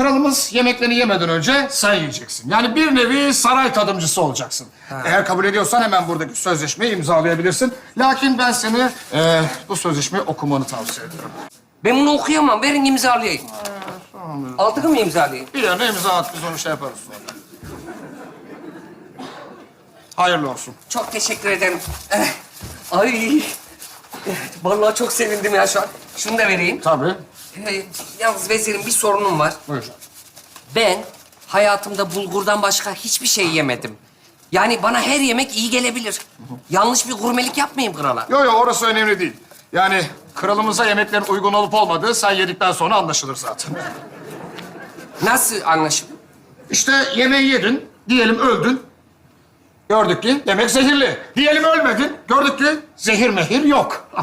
kralımız yemeklerini yemeden önce sen yiyeceksin. Yani bir nevi saray tadımcısı olacaksın. Eğer kabul ediyorsan hemen buradaki sözleşmeyi imzalayabilirsin. Lakin ben seni e, bu sözleşmeyi okumanı tavsiye ediyorum. Ben bunu okuyamam. Verin imzalayayım. Altını mı imzalayayım? Bir yana imza at, biz onu şey yaparız sonra. Hayırlı olsun. Çok teşekkür ederim. Eh, Ay. Vallahi çok sevindim ya şu an. Şunu da vereyim. Tabii. Eh, Yalnız vezirim bir sorunum var. Buyur. Ben hayatımda bulgurdan başka hiçbir şey yemedim. Yani bana her yemek iyi gelebilir. Yanlış bir gurmelik yapmayayım krala. Yok yok orası önemli değil. Yani kralımıza yemeklerin uygun olup olmadığı sen yedikten sonra anlaşılır zaten. Nasıl anlaşılır? İşte yemeği yedin, diyelim öldün. Gördük ki yemek zehirli. Diyelim ölmedin, gördük ki zehir mehir yok.